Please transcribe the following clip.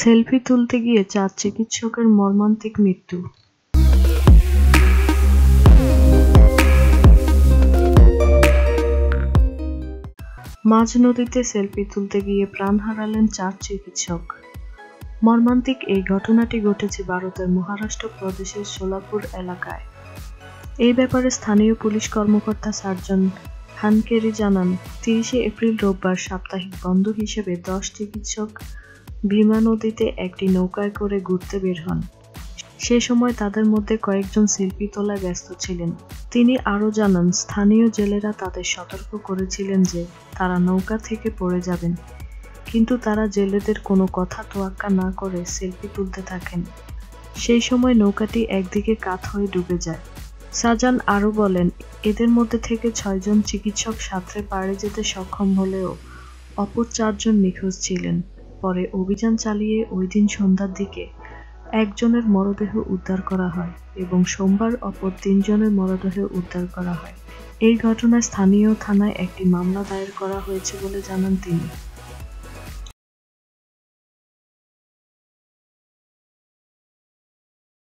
Selfie তুলতে গিয়ে চার চিকিৎসকের মর্মান্তিক মৃত্যু। মাঝ নদীতে সেলফি তুলতে গিয়ে প্রাণ হারালেন চার চিকিৎসক। মর্মান্তিক এই ঘটনাটি ঘটেছে ভারতের মহারাষ্ট্র প্রদেশের সোলাপুর এলাকায়। এই ব্যাপারে স্থানীয় পুলিশ কর্মকর্তা সার্জন খানকেরি জানান, তিরিশে এপ্রিল রোববার সাপ্তাহিক বন্ধ হিসেবে দশ চিকিৎসক ভীমা নদীতে একটি নৌকায় করে ঘুরতে বের হন। সে সময় তাদের মধ্যে কয়েকজন সেলফি তোলায় ব্যস্ত ছিলেন। তিনি আরও জানান, স্থানীয় জেলেরা তাদের সতর্ক করেছিলেন যে তারা নৌকা থেকে পড়ে যাবেন। কিন্তু তারা জেলেদের কোনো কথা তোয়াক্কা না করে সেলফি তুলতে থাকেন। সেই সময় নৌকাটি একদিকে কাত হয়ে ডুবে যায়। সাজান আরও বলেন, এদের মধ্যে থেকে ছয়জন চিকিৎসক সাঁতরে পাড়ে যেতে সক্ষম হলেও অপর চারজন নিখোঁজ ছিলেন। পরে অভিযান চালিয়ে ওই দিন সন্ধ্যার দিকে একজনের মরদেহ উদ্ধার করা হয় এবং সোমবার অপর তিনজনের মরদেহ উদ্ধার করা হয়। এই ঘটনায় স্থানীয় থানায় একটি মামলা দায়ের করা হয়েছে বলে জানান তিনি।